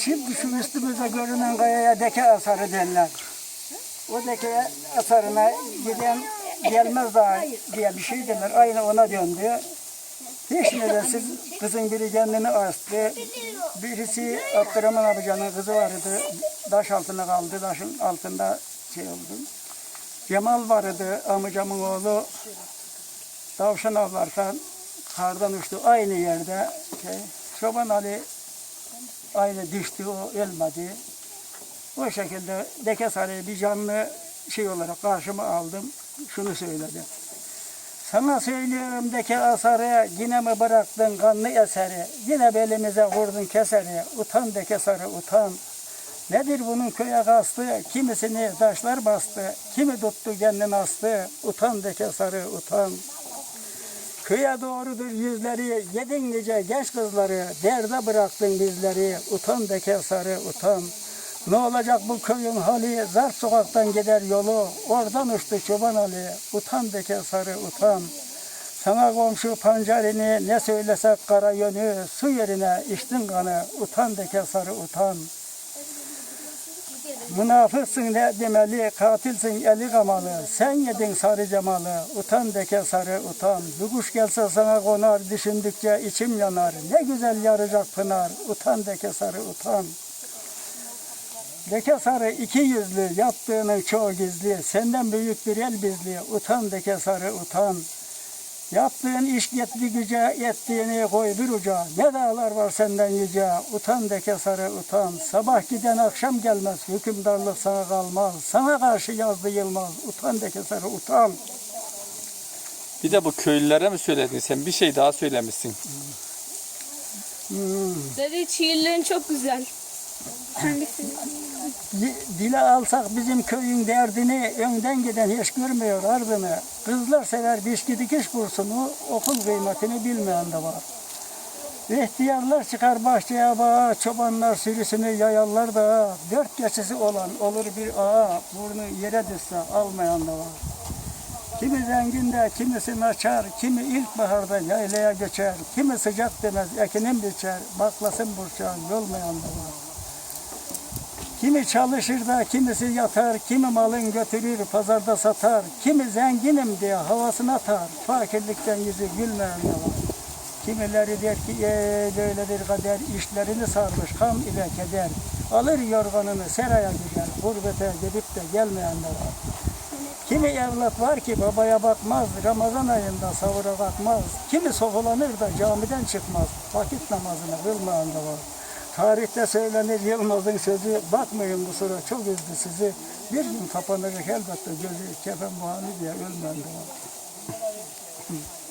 Şimdi şu üstümüzde görünen kayaya deke asarı derler. O deke asarına giden gelmez daha diye bir şey derler. Aynı ona döndü. Hiç nedensiz kızın biri kendini astı. Birisi Abdurrahman abicanın kızı vardı. Taş altına kaldı. Taşın altında şey oldu. Cemal vardı amcamın oğlu. Tavşan avlarken kardan uçtu aynı yerde. Şey, Çoban Ali aynı düştü o ölmedi. O şekilde Dekesarı'yı bir canlı şey olarak karşıma aldım. Şunu söyledim. Sana söylüyorum Deke Asarı yine mi bıraktın kanlı eseri? Yine belimize vurdun keseri. Utan Deke Sarı utan. Nedir bunun köye kastı? Kimisini taşlar bastı. Kimi tuttu kendini astı. Utan Deke Sarı utan. Köye doğrudur yüzleri, yedin nice genç kızları, derde bıraktın bizleri, utan deke sarı utan. Ne olacak bu köyün hali, zar sokaktan gider yolu, oradan uçtu çoban Ali, utan deke sarı utan. Sana komşu pancarini ne söylesek kara yönü, su yerine içtin kanı, utan deke sarı utan. Münafıksın ne demeli, katilsin eli kamalı. Sen yedin sarı cemalı, utan deke sarı utan. Bir kuş gelse sana konar, düşündükçe içim yanar. Ne güzel yaracak pınar, utan deke sarı utan. Deke sarı iki yüzlü, yaptığının çoğu gizli. Senden büyük bir el bizli, utan deke sarı utan. Yaptığın iş yetli güce, ettiğini koy bir uca. Ne dağlar var senden yüce, utan deke sarı utan. Sabah giden akşam gelmez, hükümdarlık sana kalmaz. Sana karşı yazdı yılmaz, utan deke sarı utan. Bir de bu köylülere mi söyledin sen? Bir şey daha söylemişsin. Dedi şiirlerin çok güzel. Hangisi? Di- Dile alsak bizim köyün derdini, önden giden hiç görmüyor ardını. Kızlar sever biçki dikiş kursunu, okul kıymetini bilmeyen de var. İhtiyarlar çıkar bahçeye bağa, çobanlar sürüsünü yayarlar da dört geçisi olan olur bir ağa, burnu yere düşse almayan da var. Kimi zengin de, kimisi naçar, kimi ilkbaharda yaylaya göçer, kimi sıcak demez, ekinin biçer, baklasın burçağın, yolmayan da var. Kimi çalışır da kimisi yatar, kimi malın götürür pazarda satar, kimi zenginim diye havasına atar, fakirlikten yüzü gülmeyen var. Kimileri der ki ee, böyledir kader, işlerini sarmış kam ile keder. Alır yorganını seraya gider, gurbete gidip de gelmeyen de var. Kimi evlat var ki babaya bakmaz, Ramazan ayında savura bakmaz. Kimi sokulanır da camiden çıkmaz, vakit namazını kılmayan da var. Tarihte söylenir Yılmaz'ın sözü, bakmayın bu sıra çok üzdü sizi. Bir gün kapanır elbette gözü, kefen muhani diye ölmeyen de var.